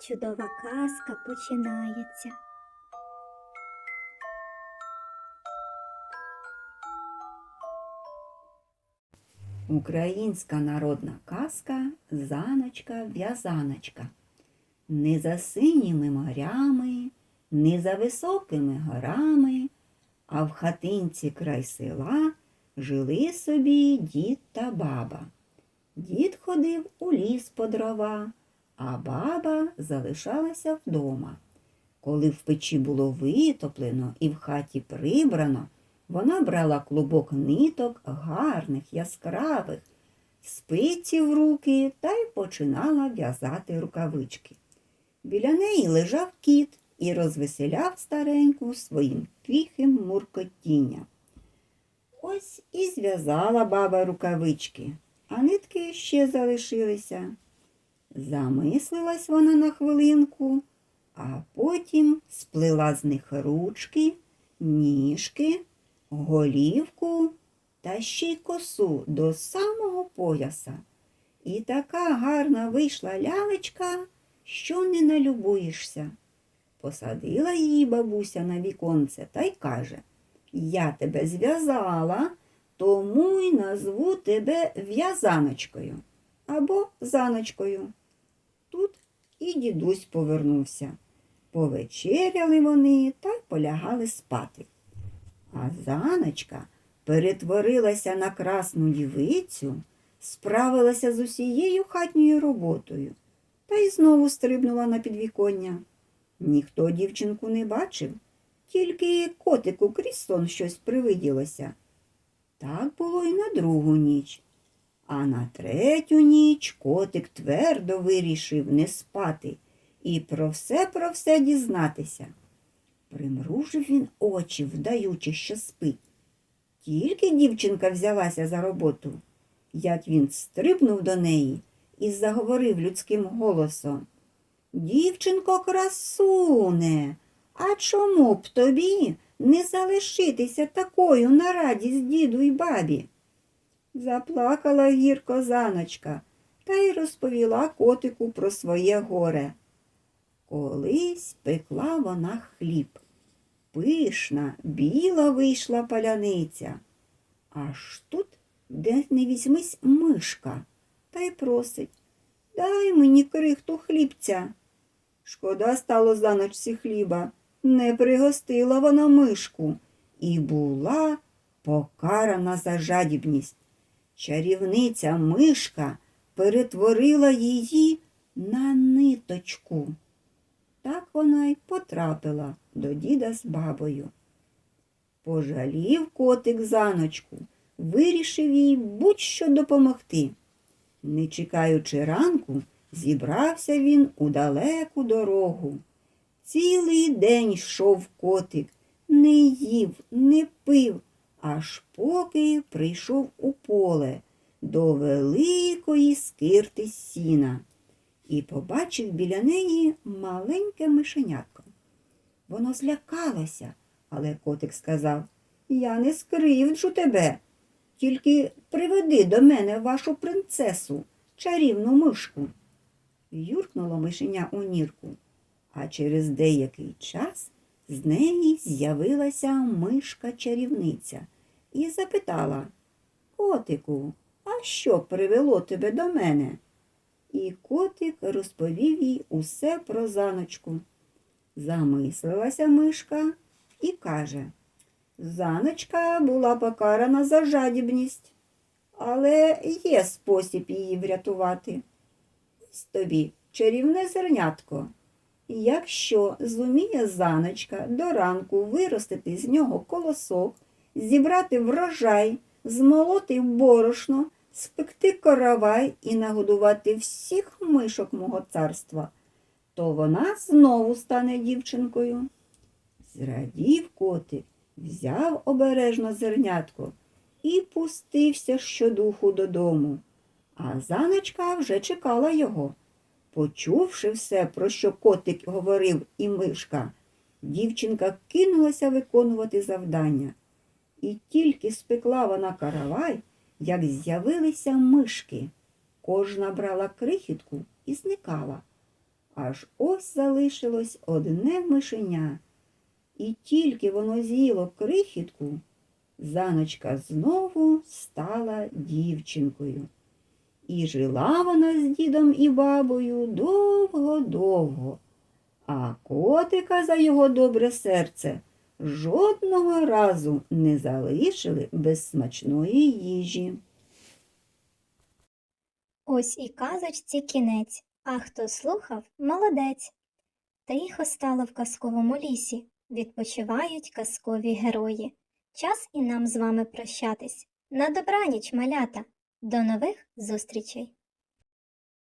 чудова казка починається. Українська народна казка Заночка в'язаночка. Не за синіми морями, не за високими горами, а в хатинці край села жили собі дід та баба. Дід ходив у ліс по дрова, а баба залишалася вдома. Коли в печі було витоплено і в хаті прибрано, вона брала клубок ниток гарних, яскравих, спиці в руки та й починала в'язати рукавички. Біля неї лежав кіт і розвеселяв стареньку своїм тихим муркотінням. Ось і зв'язала баба рукавички, а нитки ще залишилися. Замислилась вона на хвилинку, а потім сплела з них ручки, ніжки, голівку та ще й косу до самого пояса. І така гарна вийшла лялечка, що не налюбуєшся. Посадила її бабуся на віконце та й каже Я тебе зв'язала, тому й назву тебе в'язаночкою або заночкою. І дідусь повернувся. Повечеряли вони та й полягали спати. А заночка перетворилася на красну дівицю, справилася з усією хатньою роботою та й знову стрибнула на підвіконня. Ніхто дівчинку не бачив, тільки котику крізь сон щось привиділося. Так було і на другу ніч. А на третю ніч котик твердо вирішив не спати і про все про все дізнатися. Примружив він очі, вдаючи, що спить. Тільки дівчинка взялася за роботу, як він стрибнув до неї і заговорив людським голосом. Дівчинко красуне, а чому б тобі не залишитися такою на радість діду й бабі? Заплакала гірко заночка та й розповіла котику про своє горе. Колись пекла вона хліб. Пишна, біла вийшла паляниця. Аж тут, де не візьмись мишка, та й просить Дай мені крихту хлібця. Шкода стало за ночці хліба. Не пригостила вона мишку і була покарана за жадібність. Чарівниця мишка перетворила її на ниточку. Так вона й потрапила до діда з бабою. Пожалів котик заночку, вирішив їй будь-що допомогти. Не чекаючи ранку, зібрався він у далеку дорогу. Цілий день йшов котик, не їв, не пив, аж поки прийшов у поле до великої скирти сіна і побачив біля неї маленьке мишенятко. Воно злякалося, але котик сказав Я не скривджу тебе. Тільки приведи до мене вашу принцесу, чарівну мишку. Юркнуло мишеня у нірку, а через деякий час з неї з'явилася мишка чарівниця і запитала Котику, а що привело тебе до мене? І котик розповів їй усе про заночку. Замислилася мишка і каже Заночка була покарана за жадібність, але є спосіб її врятувати. Ось тобі чарівне зернятко. Якщо зуміє заночка до ранку виростити з нього колосок, зібрати врожай, змолоти борошно, спекти каравай і нагодувати всіх мишок мого царства, то вона знову стане дівчинкою. Зрадів котик, взяв обережно зернятко і пустився щодуху додому. А заночка вже чекала його. Почувши все, про що котик говорив і мишка, дівчинка кинулася виконувати завдання. І тільки спекла вона каравай, як з'явилися мишки. Кожна брала крихітку і зникала. Аж ось залишилось одне мишеня. І тільки воно з'їло крихітку, заночка знову стала дівчинкою. І жила вона з дідом і бабою довго-довго, а котика за його добре серце жодного разу не залишили без смачної їжі. Ось і казочці кінець, а хто слухав, молодець. Тихо стало в казковому лісі, відпочивають казкові герої. Час і нам з вами прощатись. На добраніч, малята. До нових зустрічей!